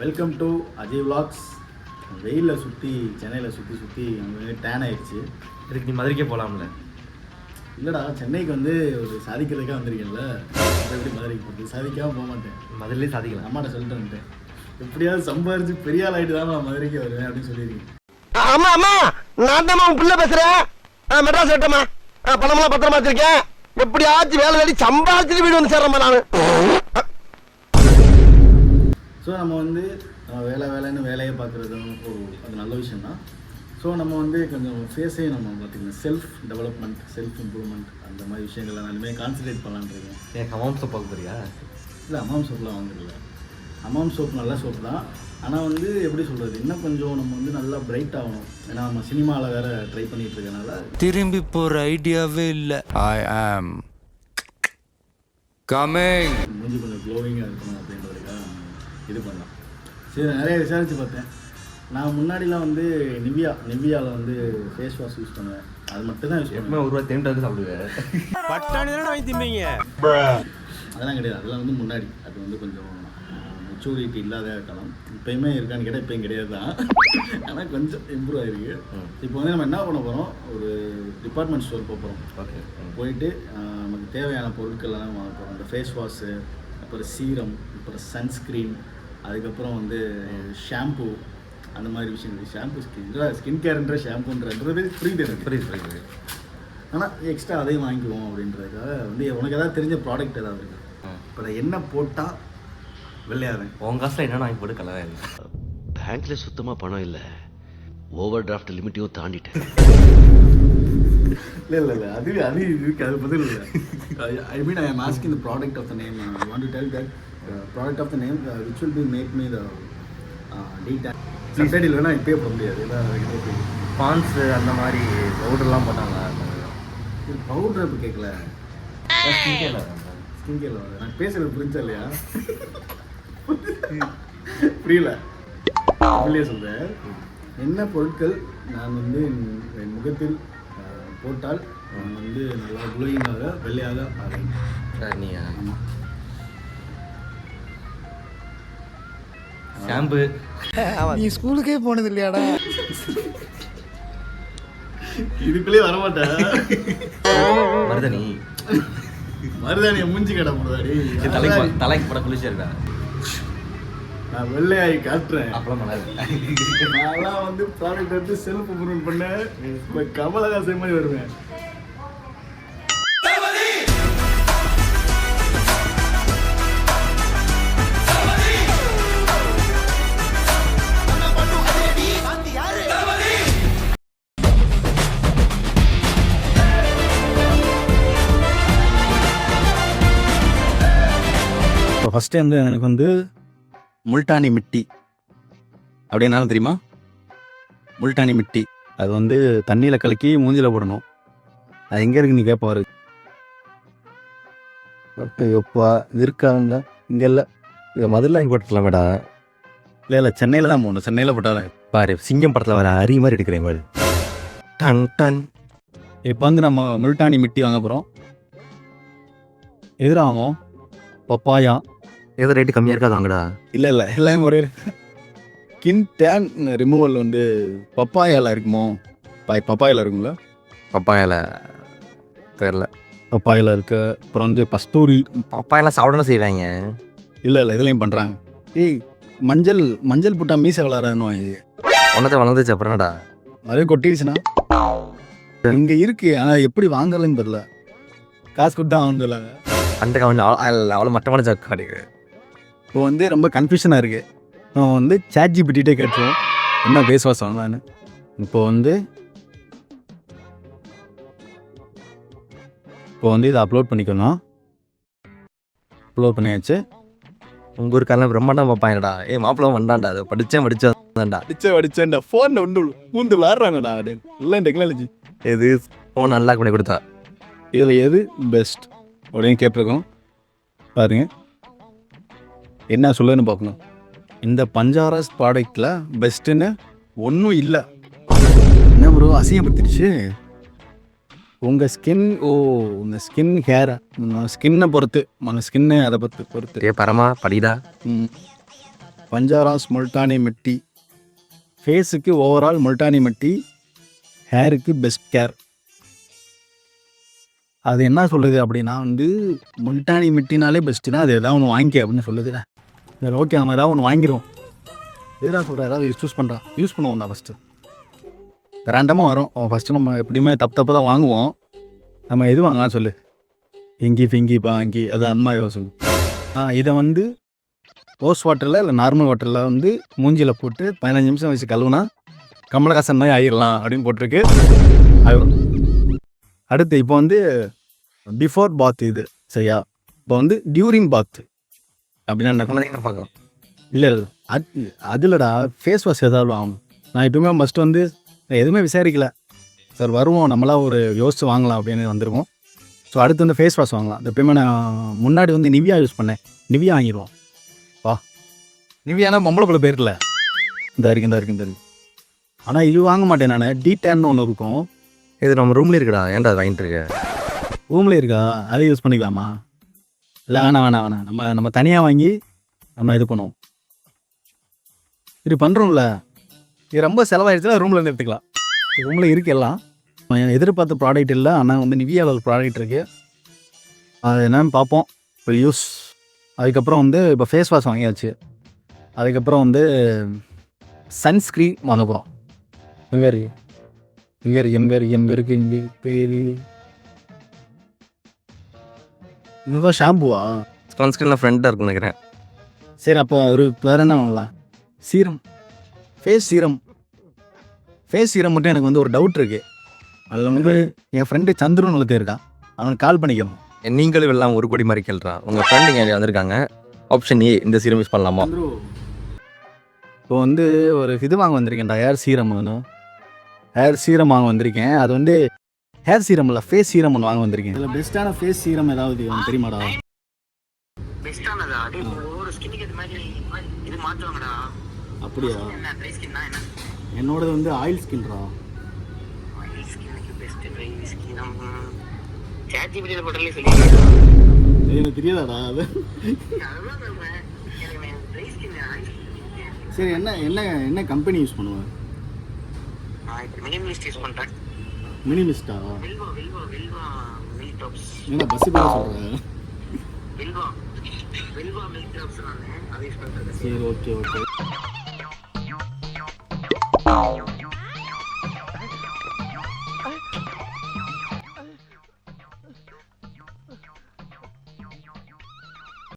Welcome to Ajay vlogs. வெயிலில் சுற்றி சென்னையில் சுற்றி சுற்றி அங்கே டேன் ஆயிடுச்சு. இதுக்கு நீ மதுரைக்கே போகலாம்ல இல்லைடா சென்னைக்கு வந்து ஒரு சாதிக்கிறதுக்காக வந்திருக்கேன்ல. எப்படி மதுரைக்கு போகிறது சாதிக்காம போக மாட்டேன். மதுரையிலே சாதிக்கலாம். அம்மாட்ட சொல்லிட்டு வந்துட்டேன் எப்படியாவது சம்பாரிச்சு பெரிய ஆள் ஆகிட்டு தான் நான் மதுரைக்கு வருவேன் அப்படின்னு சொல்லியிருக்கேன். அம்மா அம்மா! நான் தான் உன் பிள்ளை பேசுறேன். ஆ, மெட்ராஸ் விட்டமா பணமெல்லாம் பத்திரமா வச்சிருக்கேன். எப்படியாச்சும் வேலை தேடி சம்பாதிச்சுட்டு வீடு வந்து சேர்றேம்மா நானு. ஸோ நம்ம வந்து வேலை வேலைன்னு வேலையை பார்க்குறதும் ஒரு அது நல்ல விஷயம் தான் ஸோ நம்ம வந்து கொஞ்சம் ஃபேஸையும் நம்ம பார்த்திங்கன்னா செல்ஃப் டெவலப்மெண்ட் செல்ஃப் இம்ப்ரூவ்மெண்ட் அந்த மாதிரி விஷயங்களை இனிமேல் கான்சன்ட்ரேட் பண்ணலான்னு இருக்கேன். ஏன் கமாம் சோப் பார்க்க போறியா இல்லை அம்மாம் சோப்லாம் வாங்குறதில்ல. அம்மாம் சோப் நல்ல சோப் தான். ஆனால் வந்து எப்படி சொல்கிறது இன்னும் கொஞ்சம் நம்ம வந்து நல்லா பிரைட் ஆகணும். ஏன்னா நம்ம சினிமாவில் வேறு ட்ரை பண்ணிட்டு இருக்கனால திரும்பி போற ஐடியாவே இல்ல. ஐ ஆம் கமிங் மூஞ்சி கொஞ்சம் க்ளோவிங்காக இருக்கணும். இது பண்ணலாம். சரி நிறைய விசாரித்து பார்த்தேன். நான் முன்னாடிலாம் வந்து நிவ்யா நிவ்யாவில் வந்து ஃபேஸ் வாஷ் யூஸ் பண்ணுவேன். அது மட்டும் தான் யூஸ் பண்ணுவேன். ஒரு ரூபா தேண்டு வந்து சாப்பிடுவேன். பட்டாணி தானே வாங்கி திம்பீங்க அதெல்லாம் கிடையாது. அதெல்லாம் வந்து முன்னாடி. அது வந்து கொஞ்சம் மெச்சூரிட்டி இல்லாத இருக்கலாம் இப்போயுமே இருக்கான்னு கேட்டால் இப்போயும் கிடையாது தான். ஆனால் கொஞ்சம் இம்ப்ரூவ் ஆகிருக்கு இப்போ வந்து நம்ம என்ன பண்ண போகிறோம் ஒரு டிபார்ட்மெண்ட் ஸ்டோர் போக போகிறோம் ஓகே. போயிட்டு நமக்கு தேவையான பொருட்கள் எல்லாம் வாங்க போகிறோம் இந்த ஃபேஸ் வாஷு அப்புறம் சீரம் அப்புறம் சன்ஸ்க்ரீன் அதுக்கப்புறம் வந்து ஷாம்பு அந்த மாதிரி விஷயங்கள். ஷாம்பு ஸ்கின் ஸ்கின் கேர்ன்ற ஷாம்புன்றது புரியுது எனக்கு புரியுது புரியுது ஆனால் எக்ஸ்ட்ரா அதையும் வாங்கிக்குவோம் அப்படின்றதுக்காக வந்து உனக்கு ஏதாவது தெரிஞ்ச ப்ராடக்ட் ஏதாவது இருக்கு? இப்போ நான் என்ன போட்டால் வெள்ளையாவேன். உன் காசுல என்னென்ன வாங்கி போட்டு கலரா பேங்க்ல சுத்தமா பணம் இல்ல. ஓவர் டிராஃப்ட் லிமிட்டையும் தாண்டிட்டேன். இல்லை இல்லை இல்லை. அது அது இருக்கு. அது பதில் இல்லை. I mean I am asking the product of the name want to tell that product of the name which will be make me the detail subtitle வேணால் இப்பயே போட முடியாது. பான்ஸ் அந்த மாதிரி பவுடர்லாம் போட்டாங்க இது பவுடர் இப்போ கேட்கல ஸ்கின் கேர்ல ஸ்கின் கேர்ல நான் பேசுறது புரிஞ்சா இல்லையா? புரியல. அப்படியே சொல்கிறேன் என்ன பொருட்கள் நான் வந்து என் முகத்தில் போட்டால் வந்து நல்லா குளோயிங்காக வெள்ளையாக ஆவேன். நீ ஆமாம் ஷாம்பு. நீ ஸ்கூலுக்கே போனது இல்லையாடா இதுக்குள்ளேயே வரமாட்டேன் மருதனி மருதாணியை மூஞ்சி கடை போடுவாடி இது தலைக்கு தலைக்கு போட குளிச்சு இருக்கா? நான் வெள்ளையாகி காட்டுறேன். பண்ணாது நான்லாம் வந்து ப்ராடக்ட் எடுத்து செல்ஃப் இம்ப்ரூவ் பண்ணேன். இப்போ கமலஹாசன் மாதிரி வருவேன். இப்போ ஃபஸ்ட்டு வந்து எனக்கு வந்து முல்டானி மிட்டி. அப்படின்னாலும் தெரியுமா? முல்டானி மிட்டி. அது வந்து தண்ணியில் கலக்கி மூஞ்சில போடணும். அது எங்கே இருக்கு நீ கேட்பாரு எப்பா இது இருக்காங்க இங்கே இல்லை. இது வாங்கி போட்டுலாம் மேடா இல்லை இல்லை சென்னையில் தான் போகணும் சென்னையில் போட்டாலும் பாரு சிங்கம் படத்தில் வர அரி மாதிரி எடுக்கிறேன் பாரு. Done done. இப்போ வந்து நம்ம முல்டானி மிட்டி வாங்க போகிறோம் எதிராகும் பப்பாயா. ஏதோ ரேட்டு கம்மியாக இருக்காது வாங்கடா. இல்லை இல்லை எல்லாமே ஒரே ஸ்கின் டேன் ரிமூவல் வந்து பப்பாயால இருக்குமோ? பாய் பப்பாயால இருக்குங்களா பப்பாயால தெரில பப்பாயால இருக்கு அப்புறம் வந்து கஸ்தூரி. பப்பாயெல்லாம் சாப்பிடணும் செய்வாங்க. இல்லை இல்லை இதுலையும் பண்ணுறாங்க ஏய் மஞ்சள் மஞ்சள் போட்டா மீசை வளராதுன்னு வாங்கி ஒன்றத்தை வளர்ந்துச்சு அப்புறம் என்னடா? அதே கொட்டிடுச்சுன்னா இங்கே இருக்கு ஆனால் எப்படி வாங்கலன்னு தெரியல. காசு கொடுத்தா வாங்கல அந்த கவனம் அவ்வளோ மட்டமான கிடையாது இப்போ வந்து ரொம்ப கன்ஃபியூஷனாக இருக்கு. நம்ம வந்து சேட் ஜிபிட்டே கேட்டுருவோம். என்ன ஃபேஸ் வாஷ் வாங்கலான்னு இப்போ வந்து இப்போ வந்து இதை அப்லோட் பண்ணிக்கணும். அப்லோட் பண்ணியாச்சு. உங்கள் ஊருக்காரெல்லாம் பிரம்மாண்டம் பார்ப்பாங்கடா ஏ மாப்பிள்ள வந்தான்டா. அதை படித்தேன் படிச்சான்டா அடிச்ச அடிச்சேன்டா ஃபோன் உண்டு பூந்து விளாட்றாங்கடா அது இல்லை டெக்னாலஜி எது? ஃபோன் நல்லா பண்ணி கொடுத்தா. இதில் எது பெஸ்ட் அப்படின்னு கேட்டிருக்கோம். பாருங்க. என்ன சொல்லுன்னு பார்க்கணும். இந்த பஞ்சாரஸ் ப்ராடக்டில் பெஸ்ட்டுன்னு ஒன்றும் இல்லை. என்ன ப்ரோ அசிங்கப்படுத்திடுச்சு? உங்கள் ஸ்கின் ஓ உங்கள் ஸ்கின் ஹேரை ஸ்கின்னை பொறுத்து உங்கள் ஸ்கின்னு அதை பற்றி பொறுத்து. ஏ பரமா படிடா. ம். பஞ்சாராஸ் முல்டானி மிட்டி ஃபேஸுக்கு ஓவரால் முல்டானி மிட்டி ஹேருக்கு பெஸ்ட் கேர் அது என்ன சொல்லுது அப்படின்னா வந்து முல்டானி மிட்டினாலே பெஸ்ட்டுனா அது எதாவது ஒன்று வாங்கிக்க அப்படின்னு சொல்லுதுடா சரி ஓகே நம்ம ஏதாவது ஒன்று வாங்கிடுவோம் எதிராக சொல்கிற ஏதாவது யூஸ் பண்ணுறான் யூஸ் பண்ணுவோம் தான் ஃபஸ்ட்டு ரேண்டமாக வரும். ஃபஸ்ட்டு நம்ம எப்படியுமே தப்பு தப்பு தான் வாங்குவோம். நம்ம எது வாங்கலாம் சொல்லு? இங்கி ஃபிங்கி பாங்கி அது அந்த மாதிரி யோசனை ஆ இதை வந்து ரோஸ் வாட்டரில் இல்லை நார்மல் வாட்டரில் வந்து மூஞ்சியில் போட்டு பதினஞ்சு நிமிஷம் வச்சு கழுவுனா கமலஹாசன் மாதிரி ஆயிடலாம் அப்படின்னு போட்டிருக்கு. ஆயிரும். அடுத்து இப்போ வந்து பிஃபோர் பாத் இது சரியா? இப்போ வந்து டியூரிங் பாத் அப்படின்னா பார்க்கலாம்? இல்லை இல்லை. அது அதில்டா ஃபேஸ் வாஷ் ஏதாவது வாங்கணும். நான் எப்பவுமே ஃபஸ்ட்டு வந்து எதுவுமே விசாரிக்கல. சார் வருவோம். நம்மளா ஒரு யோசிச்சு வாங்கலாம் அப்படின்னு வந்திருக்கோம். ஸோ அடுத்து வந்து ஃபேஸ் வாஷ் வாங்கலாம். இந்த எப்பயுமே நான் முன்னாடி வந்து நிவியா யூஸ் பண்ணேன். நிவியா வாங்கிடுவோம். வா. நிவியானா பொம்பளை பிள்ளை பேர்ல இந்த இருக்கு இந்த இருக்கு இந்த இருக்கு. ஆனால் இது வாங்க மாட்டேன் நான். டி டேன்னு ஒன்று இருக்கும். இது நம்ம ரூம்ல இருக்குடா. ஏன்டா அது வாங்கிட்டு இருக்க? ரூமில் இருக்கா? அதை யூஸ் பண்ணிக்கலாமா? இல்லை வேணாம் வேணாம் வேணாம். நம்ம நம்ம தனியாக வாங்கி நம்ம இது பண்ணுவோம். இது பண்ணுறோம்ல இது ரொம்ப செலவாயிடுச்சுன்னா ரூமில் இருந்து எடுத்துக்கலாம். ரூமில் இருக்கு எல்லாம். எதிர்பார்த்த ப்ராடக்ட் இல்லை. ஆனால் வந்து நிவியாவில் ஒரு ப்ராடக்ட் இருக்குது அது என்னன்னு பார்ப்போம். இப்போ யூஸ் அதுக்கப்புறம் வந்து இப்போ ஃபேஸ் வாஷ் வாங்கியாச்சு. அதுக்கப்புறம் வந்து சன்ஸ்க்ரீன் வாங்க போகிறோம் எங்கே இருக்கு? இங்கே இருக்கு? எங்கே இருக்கு? எங்கே இருக்கு? இங்கே பேரு இதுதான் ஷாம்புவா சன்ஸ்கிரீனில் ஃப்ரெண்டாக இருக்குன்னு நினைக்கிறேன். சரி அப்போ ஒரு வேறு என்ன வாங்கலாம்? Serum. Face serum. Face serum மட்டும் எனக்கு வந்து ஒரு டவுட் இருக்கு. அதில் வந்து என் ஃப்ரெண்டு சந்துருன்னு ஒருத்தர் இருக்கான். அவனுக்கு கால் பண்ணிக்கணும். நீங்களும் எல்லாம் ஒரு கோடி மாதிரி கேள்றா உங்கள் ஃப்ரெண்டுங்க இங்கே வந்திருக்காங்க? ஆப்ஷன் ஏ இந்த சீரம் யூஸ் பண்ணலாமா? இப்போ வந்து ஒரு இது வாங்க வந்திருக்கேன்டா. ஹேர் சீரம் வேணும் ஹேர் சீரம் வாங்க வந்திருக்கேன். அது வந்து ஹேர் சீரம் இல்லை ஃபேஸ் சீரம் ஒன்று வாங்க வந்திருக்கேன் இதில் பெஸ்ட்டான ஃபேஸ் சீரம் ஏதாவது உனக்கு தெரியுமாடா? பெஸ்டானதா அதே ஒவ்வொரு ஸ்கின்னுக்கு இது மாதிரி இது மாற்றுவாங்கடா அப்படியா? என்னோடது வந்து ஆயில் ஸ்கின்ரா ஆயில் ஸ்கின்னுக்கு பெஸ்ட் ட்ரை ஸ்கின் சேட் ஜிபிடியில் போட்டாலே சொல்லிடுறேன். எனக்கு தெரியாதாடா அது. அதுதான் சொல்கிறேன் சரி என்ன என்ன என்ன கம்பெனி யூஸ் பண்ணுவேன் நான் இப்போ மினிமலிஸ்ட் யூஸ் பண்ணுறேன் மினிமிஸ்டா? வில்வா வில்வா வில்வா மில்க் டாப்ஸ் என்ன பஸ் பேர் சொல்கிறேன் வில்வா வில்வா மில்க் டாப்ஸ் நான் அதை சரி ஓகே ஓகே.